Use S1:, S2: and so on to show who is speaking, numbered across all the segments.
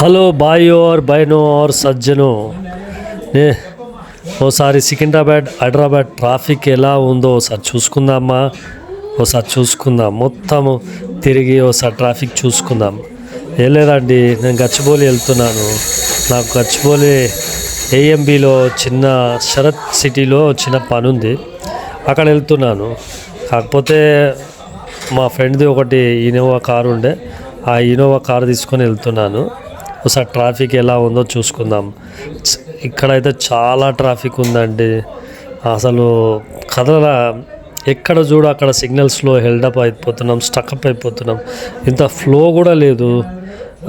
S1: Hello బాయో ఆర్ బైనో ఆర్ సజ్జనో. నే ఓసారి సికింద్రాబాద్ హైదరాబాద్ ట్రాఫిక్ ఎలా ఉందో ఒకసారి చూసుకుందామా? ఒకసారి చూసుకుందాం. మొత్తము తిరిగి ఒకసారి ట్రాఫిక్ చూసుకుందాం. ఏం లేదండి నేను గచ్చిబౌలి వెళ్తున్నాను. నాకు గచ్చిబౌలి ఏఎంబిలో చిన్న శరత్ సిటీలో చిన్న పని ఉంది అక్కడ వెళ్తున్నాను. కాకపోతే మా ఫ్రెండ్ది ఒకటి ఇనోవా కారు ఉండే ఆ ఇనోవా కారు తీసుకొని వెళ్తున్నాను. ఒకసారి ట్రాఫిక్ ఎలా ఉందో చూసుకుందాం. ఇక్కడైతే చాలా ట్రాఫిక్ ఉందండి. అసలు కదల ఎక్కడ చూడు అక్కడ సిగ్నల్స్లో హెల్డప్ అయిపోతున్నాం స్టక్అప్ అయిపోతున్నాం. ఇంత ఫ్లో కూడా లేదు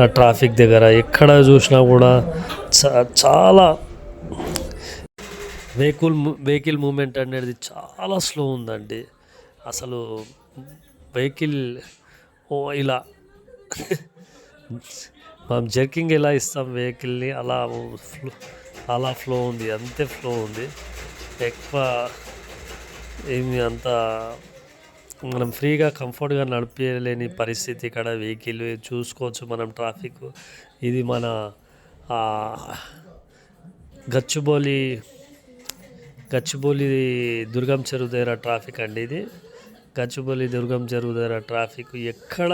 S1: ఆ ట్రాఫిక్ దగ్గర. ఎక్కడ చూసినా కూడా చ- చాలా వెహికల్ వెహికల్ మూమెంట్ అనేది చాలా స్లో ఉందండి. అసలు వెహికల్ ఓ ఇలా మనం జర్కింగ్ ఎలా ఇస్తాం వెహికల్ని? అలా ఫ్లో అలా ఫ్లో ఉంది అంతే ఫ్లో ఉంది. ఎక్కువ ఏమి అంత మనం ఫ్రీగా కంఫర్ట్గా నడిపించలేని పరిస్థితి ఇక్కడ వెహికల్. చూసుకోవచ్చు మనం ట్రాఫిక్. ఇది మన గచ్చిబౌలి గచ్చిబౌలి దుర్గం చెరువు దగ్గర ట్రాఫిక్ అండి ఇది. గచ్చిబౌలి దుర్గం చెరువు దగ్గర ట్రాఫిక్ ఎక్కడ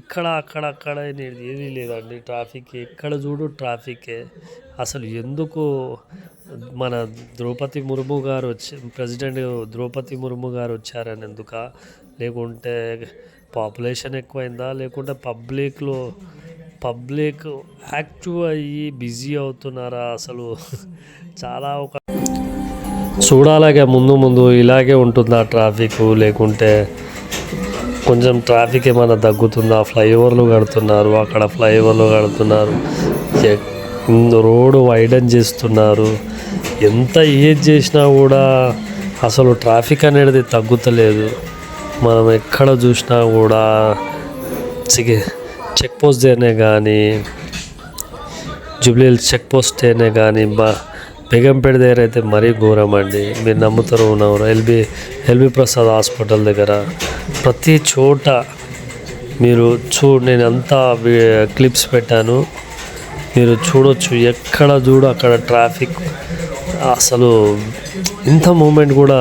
S1: ఇక్కడ అక్కడ అక్కడ అనేది ఏమీ లేదండి. ట్రాఫిక్ ఎక్కడ చూడు ట్రాఫికే. అసలు ఎందుకు మన ద్రౌపది ముర్ము గారు వచ్చి ప్రెసిడెంట్ ద్రౌపది ముర్ము గారు వచ్చారని ఎందుక లేకుంటే పాపులేషన్ ఎక్కువైందా? లేకుంటే పబ్లిక్లో పబ్లిక్ యాక్టివ్ అయ్యి బిజీ అవుతున్నారా? అసలు చాలా ఒక చూడాలాగే ముందు ముందు ఇలాగే ఉంటుందా ట్రాఫిక్? లేకుంటే కొంచెం ట్రాఫిక్ ఏమైనా తగ్గుతుందా? ఫ్లైఓవర్లు కడుతున్నారు అక్కడ ఫ్లైఓవర్లు కడుతున్నారు. రోడ్డు వైడన్ చేస్తున్నారు. ఎంత ఏది చేసినా కూడా అసలు ట్రాఫిక్ అనేది తగ్గుతలేదు. మనం ఎక్కడ చూసినా కూడా చెక్ పోస్ట్ దేనే కానీ జూబ్లీ చెక్ పోస్ట్ అయినా కానీ బా బేగంపేట దగ్గర అయితే మరీ ఘోరం అండి మీరు నమ్ముతారు ఉన్నారు ఎల్బి ఎల్బి ప్రసాద్ హాస్పిటల్ దగ్గర ప్రతి చోట మీరు చూ నేను అంతా క్లిప్స్ పెట్టాను. మీరు చూడొచ్చు ఎక్కడ చూడు అక్కడ ట్రాఫిక్. అసలు ఇంత మూమెంట్ కూడా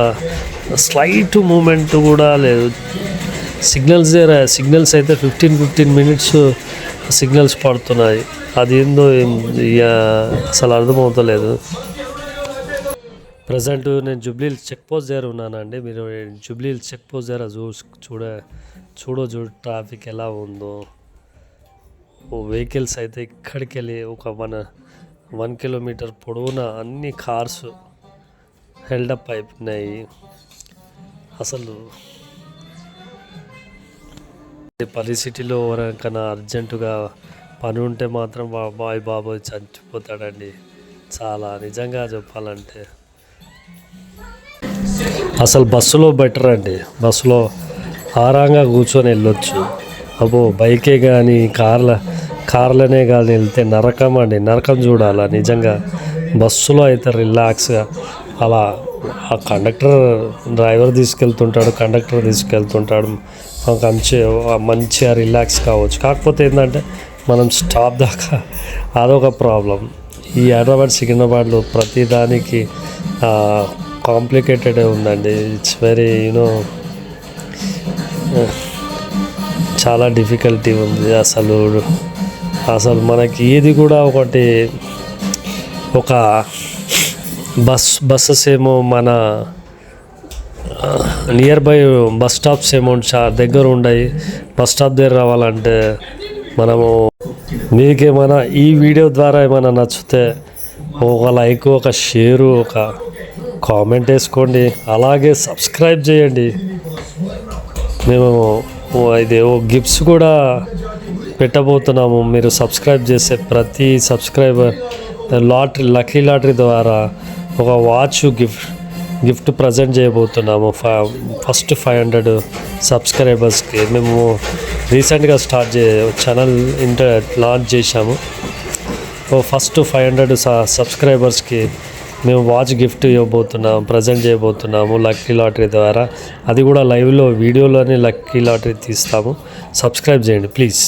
S1: స్లైట్ మూమెంట్ కూడా లేదు. సిగ్నల్స్ దగ్గర సిగ్నల్స్ అయితే ఫిఫ్టీన్ ఫిఫ్టీన్ మినిట్స్ సిగ్నల్స్ పడుతున్నాయి. అది ఏందో ఇక అసలు అర్థమవుతలేదు. ప్రజెంట్ నేను జూబ్లీ చెక్ పోస్ట్ దగ్గర ఉన్నానండి మీరు జూబ్లీ చెక్ పోస్ట్ దగ్గర చూ చూడ చూడొచ్చు ట్రాఫిక్ ఎలా ఉందో. ఓ వెహికల్స్ అయితే ఇక్కడికి వెళ్ళి ఒక వన్ వన్ కిలోమీటర్ పొడవున అన్ని కార్స్ హెల్డప్ అయిపోయినాయి. అసలు పరిస్థితిలో ఎవరికైనా అర్జెంటుగా పని ఉంటే మాత్రం బాయ్ బాబు చచ్చిపోతాడండి. చాలా నిజంగా చెప్పాలంటే. అసలు బస్సులో బెటర్ అండి. బస్సులో ఆరాంగా కూర్చొని వెళ్ళొచ్చు. అబ్బో బైకే కానీ కార్ల కార్లనే కానీ వెళ్తే నరకం అండి. నరకం చూడాలా నిజంగా. బస్సులో అయితే రిలాక్స్గా అలా ఆ కండక్టర్ డ్రైవర్ తీసుకెళ్తుంటాడు కండక్టర్ తీసుకెళ్తుంటాడు. మాకు మంచి మంచిగా రిలాక్స్ కావచ్చు. కాకపోతే ఏంటంటే మనం స్టాప్ దాకా అదొక ప్రాబ్లం ఈ హైదరాబాద్ సికింద్రాబాద్లో ప్రతిదానికి కాంప్లికేటెడ్ ఉందండి. ఇట్స్ వెరీ యూనో చాలా డిఫికల్టీ ఉంది అసలు. అసలు మనకి ఏది కూడా ఒకటి ఒక బస్ బస్సెస్ ఏమో మన నియర్ బై బస్ స్టాప్స్ ఏమో చా దగ్గర ఉన్నాయి బస్ స్టాప్ దగ్గర రావాలంటే మనము మీకేమైనా ఈ వీడియో ద్వారా ఏమైనా నచ్చితే ఒక లైక్ ఒక షేరు ఒక కామెంట్ వేసుకోండి. అలాగే సబ్స్క్రైబ్ చేయండి. మేము ఇది ఓ గిఫ్ట్స్ కూడా పెట్టబోతున్నాము. మీరు సబ్స్క్రైబ్ చేసే ప్రతి సబ్స్క్రైబర్ లాటరీ లక్కీ లాటరీ ద్వారా ఒక వాచ్ గిఫ్ట్ గిఫ్ట్ ప్రజెంట్ చేయబోతున్నాము. ఫ ఫస్ట్ ఫైవ్ హండ్రెడ్ సబ్స్క్రైబర్స్కి మేము రీసెంట్గా స్టార్ట్ చే ఛానల్ ఇంటర్ లాంచ్ చేశాము. ఫస్ట్ ఫైవ్ హండ్రెడ్ సబ్స్క్రైబర్స్కి మేము వాచ్ గిఫ్ట్ ఇవ్వబోతున్నాం ప్రజెంట్ చేయబోతున్నాము లక్కీ లాటరీ ద్వారా. అది కూడా లైవ్లో వీడియోలోనే లక్కీ లాటరీ తీస్తాము. సబ్స్క్రైబ్ చేయండి ప్లీజ్.